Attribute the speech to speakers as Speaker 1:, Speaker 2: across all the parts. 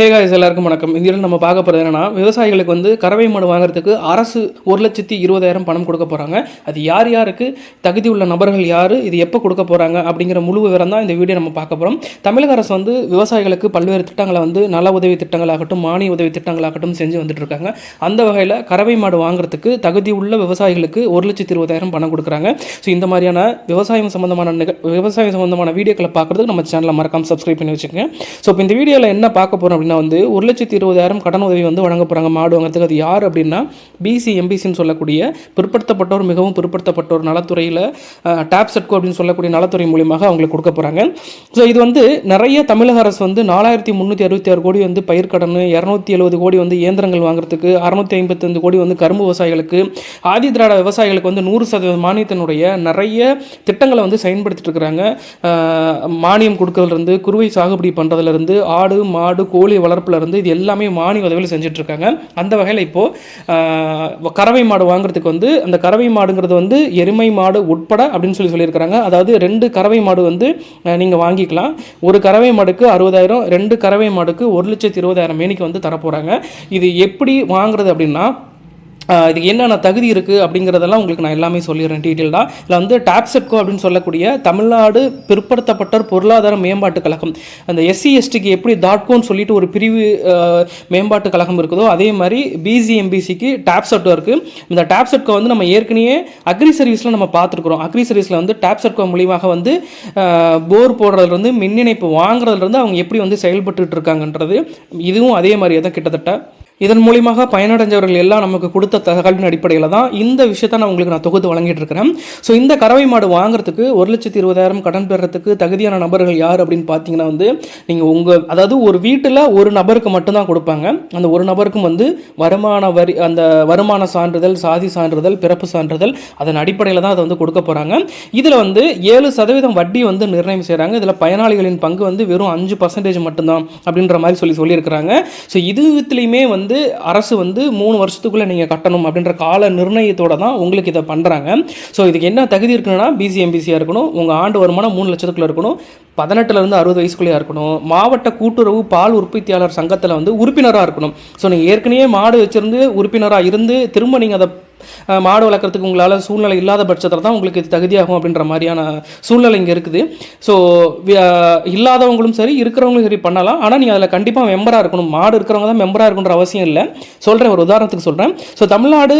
Speaker 1: Hey guys எல்லாருக்கும் வணக்கம். இந்தியாவில் நம்ம பார்க்க போகிறது என்னன்னா விவசாயிகளுக்கு வந்து கறவை மாடு வாங்குறதுக்கு அரசு ஒரு லட்சத்தி இருபதாயிரம் பணம் கொடுக்க போகிறாங்க அது யார் யாருக்கு? தகுதி உள்ள நபர்கள் யார்? இது எப்போ கொடுக்க போகிறாங்க அப்படிங்கிற முழு விவரம் தான் இந்த வீடியோ நம்ம பார்க்க போகிறோம் தமிழக அரசு வந்து விவசாயிகளுக்கு பல்வேறு திட்டங்களை வந்து நல உதவி திட்டங்களாகட்டும் மானிய உதவி திட்டங்களாகட்டும் செஞ்சு வந்துட்டு இருக்காங்க. அந்த வகையில் கறவை மாடு வாங்குறதுக்கு தகுதி உள்ள விவசாயிகளுக்கு ஒரு லட்சத்தி இருபதாயிரம் பணம் கொடுக்குறாங்க. ஸோ இந்த மாதிரியான விவசாயம் சம்மந்தமான நிக விவசாயம் சம்மந்தமான வீடியோக்களை பார்க்குறதுக்கு நம்ம சேனலை மறக்காமல் சப்ஸ்கிரைப் பண்ணி வச்சுக்கோங்க. ஸோ இப்போ இந்த வீடியோவில் என்ன பார்க்க போகிறோம் அப்படின்னு வந்து ஒரு லட்சத்தி இருபதாயிரம் கடன் உதவி வந்து வழங்க போகிறாங்க மாடு வாங்குறதுக்கு அது யார் அப்படின்னா பிசி எம்பிசின்னு சொல்லக்கூடிய பிற்படுத்தப்பட்டோர் மிகவும் பிற்படுத்தப்பட்டோர் நலத்துறையில் டேப் செட்கோ அப்படின்னு சொல்லக்கூடிய நலத்துறை மூலியமாக அவங்களுக்கு கொடுக்க போகிறாங்க ஸோ இது வந்து நிறைய தமிழக அரசு வந்து நாலாயிரத்தி முந்நூற்றி அறுபத்தி ஆறு கோடி வந்து பயிர்க்கடன் இரநூத்தி எழுபது கோடி வந்து இயந்திரங்கள் வாங்குறதுக்கு அறுநூத்தி ஐம்பத்தஞ்சு கோடி வந்து கரும்பு விவசாயிகளுக்கு ஆதி திராட விவசாயிகளுக்கு வந்து நூறு சதவீத மானியத்தினுடைய நிறைய திட்டங்களை வந்து செயல்படுத்திட்டு இருக்கிறாங்க. மானியம் கொடுக்கறதுலேருந்து குருவை சாகுபடி பண்ணுறதுலேருந்து ஆடு மாடு கோழி வளர்ப்புலேருந்து இது எல்லாமே மானிய உதவியில் செஞ்சுட்டு இருக்காங்க அந்த வகையில் இப்போது கறவை மாடு வாங்குறதுக்கு வந்து அந்த கறவை மாடுங்கிறது வந்து எருமை மாடு உட்பட அப்படின்னு சொல்லி சொல்லியிருக்கிறாங்க. அதாவது ரெண்டு கறவை மாடு வந்து நீங்கள் வாங்கிக்கலாம். ஒரு கறவை மாடுக்கு அறுபதாயிரம் ரெண்டு கறவை மாடுக்கு ஒரு லட்சத்தி இருபதாயிரம் மேனிக்கு வந்து தரப்போகிறாங்க இது எப்படி வாங்குறது அப்படின்னா இதுக்கு என்னென்ன தகுதி இருக்குது அப்படிங்கிறதெல்லாம் உங்களுக்கு நான் எல்லாமே சொல்லிடுறேன் டீட்டெயில்டாக இதில் வந்து டாப்செட்கோ அப்படின்னு சொல்லக்கூடிய தமிழ்நாடு பிற்படுத்தப்பட்டோர் பொருளாதார மேம்பாட்டு கழகம். அந்த எஸ்சி எஸ்டிக்கு எப்படி டாட்கோன்னு சொல்லிட்டு ஒரு பிரிவு மேம்பாட்டு கழகம் இருக்குதோ அதே மாதிரி பிஜிஎம்பிசிக்கு டாப்செட்டோ இருக்குது இந்த டாப்செட்கோ வந்து நம்ம ஏற்கனவே அக்ரி சர்வீஸில் நம்ம பார்த்துருக்குறோம். அக்ரி சர்வீஸில் வந்து டாப்செட்கோ மூலியமாக வந்து போர் போடுறதுலேருந்து மின் இணைப்பு வாங்குறதுலேருந்து அவங்க எப்படி வந்து செயல்பட்டு இருக்காங்கன்றது இதுவும் அதே மாதிரியே தான் கிட்டத்தட்ட. இதன் மூலியமாக பயனடைஞ்சவர்கள் எல்லாம் நமக்கு கொடுத்த தகவலின் அடிப்படையில் தான் இந்த விஷயத்தை நான் உங்களுக்கு நான் தொகுத்து வழங்கிட்டு இருக்கிறேன். ஸோ இந்த கறவை மாடு வாங்குறதுக்கு ஒரு லட்சத்தி இருபதாயிரம் கடன் பெறத்துக்கு தகுதியான நபர்கள் யார் அப்படின்னு பார்த்தீங்கன்னா வந்து நீங்கள் உங்கள் அதாவது ஒரு வீட்டில் ஒரு நபருக்கு மட்டும்தான் கொடுப்பாங்க. அந்த ஒரு நபருக்கும் வந்து வருமான வரி அந்த வருமான சான்றிதழ் சாதி சான்றிதழ் பிறப்பு சான்றிதழ் அதன் அடிப்படையில் தான் அதை வந்து கொடுக்க போகிறாங்க இதில் வந்து ஏழு சதவீதம் வட்டி வந்து நிர்ணயம் செய்கிறாங்க இதில் பயனாளிகளின் பங்கு வந்து வெறும் அஞ்சு பர்சன்டேஜ் மட்டும்தான் அப்படின்ற மாதிரி சொல்லி சொல்லியிருக்கிறாங்க. ஸோ இதுத்துலேயுமே வந்து வந்து அரசு வந்து மூணு வருஷத்துக்குள்ளே நீங்கள் கட்டணும் அப்படின்ற கால நிர்ணயத்தோட தான் உங்களுக்கு இதை பண்ணுறாங்க ஸோ இதுக்கு என்ன தகுதி இருக்குன்னா பிசிஎம்பிசியாக இருக்கணும் உங்கள் ஆண்டு வருமானம் மூணு லட்சத்துக்குள்ளே இருக்கணும் பதினெட்டுலேருந்து அறுபது வயசுக்குள்ளேயே இருக்கணும் மாவட்ட கூட்டுறவு பால் உற்பத்தியாளர் சங்கத்தில் வந்து உறுப்பினராக இருக்கணும். ஸோ நீங்கள் ஏற்கனவே மாடு வச்சிருந்து உறுப்பினராக இருந்து திரும்ப நீங்கள் அதை மாடு வளர்க்குறதுக்கு உங்களால் சூழ்நிலை இல்லாத பட்சத்தில் தான் உங்களுக்கு இது தகுதியாகும் அப்படின்ற மாதிரியான சூழ்நிலை இங்கே இருக்குது. ஸோ இல்லாதவங்களும் சரி இருக்கிறவங்களும் சரி பண்ணலாம். ஆனால் நீங்கள் அதில் கண்டிப்பாக மெம்பராக இருக்கணும். மாடு இருக்கிறவங்க தான் மெம்பராக இருக்கணுன்ற அவசியம் இல்லை. சொல்கிறேன் ஒரு உதாரணத்துக்கு சொல்கிறேன் ஸோ தமிழ்நாடு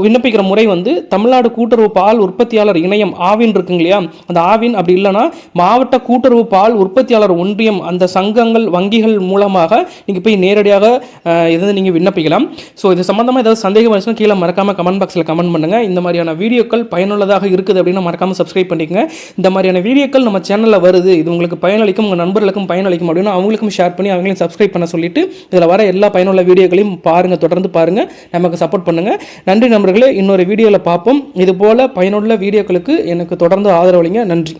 Speaker 1: விண்ணப்பிக்கிற முறை வந்து தமிழ்நாடு கூட்டுறவு பால் உற்பத்தியாளர் இணையம் ஆவின் இருக்குங்க இல்லையா? அந்த ஆவின் அப்படி இல்லைன்னா மாவட்ட கூட்டுறவு பால் உற்பத்தியாளர் ஒன்றியம் அந்த சங்கங்கள் வங்கிகள் மூலமாக நீங்கள் போய் நேரடியாக அஹ், நீங்கள் விண்ணப்பிக்கலாம். ஸோ இது சம்மந்தமாக ஏதாவது சந்தேகம் வந்துச்சுன்னா கீழே மறக்காமல் கமெண்ட் பாக்ஸில் கமெண்ட் பண்ணுங்கள் இந்த மாதிரியான வீடியோக்கள் பயனுள்ளதாக இருக்குது அப்படின்னு மறக்காமல் சப்ஸ்கிரைப் பண்ணிக்கங்க. இந்த மாதிரியான வீடியோக்கள் நம்ம சேனலில் வருது இது உங்களுக்கு பயனளிக்கும் உங்கள் நண்பர்களுக்கும் பயனளிக்கும் அப்படின்னு அவங்களுக்கும் ஷேர் பண்ணி அவங்களையும் சப்ஸ்கிரைப் பண்ண சொல்லிட்டு இதில் வர எல்லா பயனுள்ள வீடியோக்களையும் பாருங்கள் தொடர்ந்து பாருங்கள் நமக்கு சப்போர்ட் பண்ணுங்கள் நன்றி நண்பர்களே இன்னொரு வீடியோவில் பார்ப்போம். இதுபோல் பயனுள்ள வீடியோக்களுக்கு எனக்கு தொடர்ந்து ஆதரவளிங்க. நன்றி.